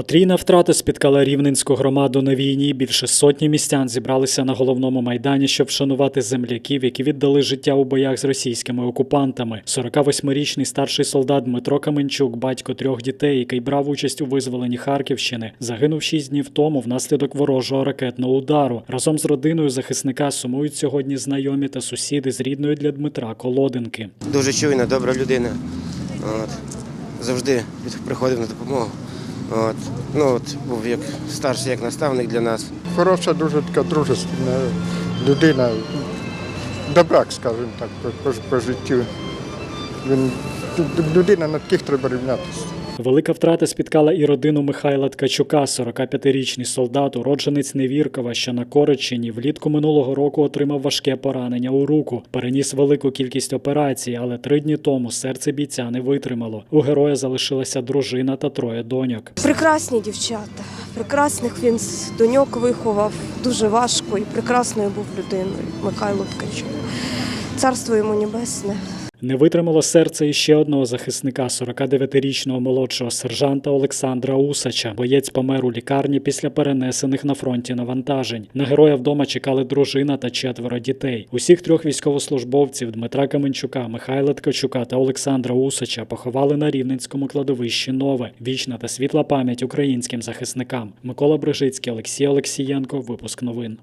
Потрійна втрата спіткала рівненську громаду на війні. Більше сотні містян зібралися на головному майдані, щоб вшанувати земляків, які віддали життя у боях з російськими окупантами. 48-річний старший солдат Дмитро Каменчук, батько трьох дітей, який брав участь у визволенні Харківщини, загинув шість днів тому внаслідок ворожого ракетного удару. Разом з родиною захисника сумують сьогодні знайомі та сусіди з рідної для Дмитра Колодинки. Дуже чуйна, добра людина. От. Завжди приходив на допомогу. От. Ну, от, був як старший, як наставник для нас. Хороша, дуже така дружественна людина. Добрак, скажімо так, по, по, по життю. Він людина, над яких треба рівнятися. Велика втрата спіткала і родину Михайла Ткачука, 45-річний солдат, уродженець Невіркова, що на Корочині влітку минулого року отримав важке поранення у руку. Переніс велику кількість операцій, але три дні тому серце бійця не витримало. У героя залишилася дружина та троє доньок. Прекрасні дівчата. Прекрасних він доньок виховав. Дуже важко і прекрасною був людиною Михайло Ткачук. Царство йому небесне. Не витримало серце іще одного захисника, 49-річного молодшого сержанта Олександра Усача. Боєць помер у лікарні після перенесених на фронті навантажень. На героя вдома чекали дружина та четверо дітей. Усіх трьох військовослужбовців Дмитра Каменчука, Михайла Ткачука та Олександра Усача поховали на рівненському кладовищі Нове. Вічна та світла пам'ять українським захисникам. Микола Брижицький, Олексій Олексієнко. Випуск новин.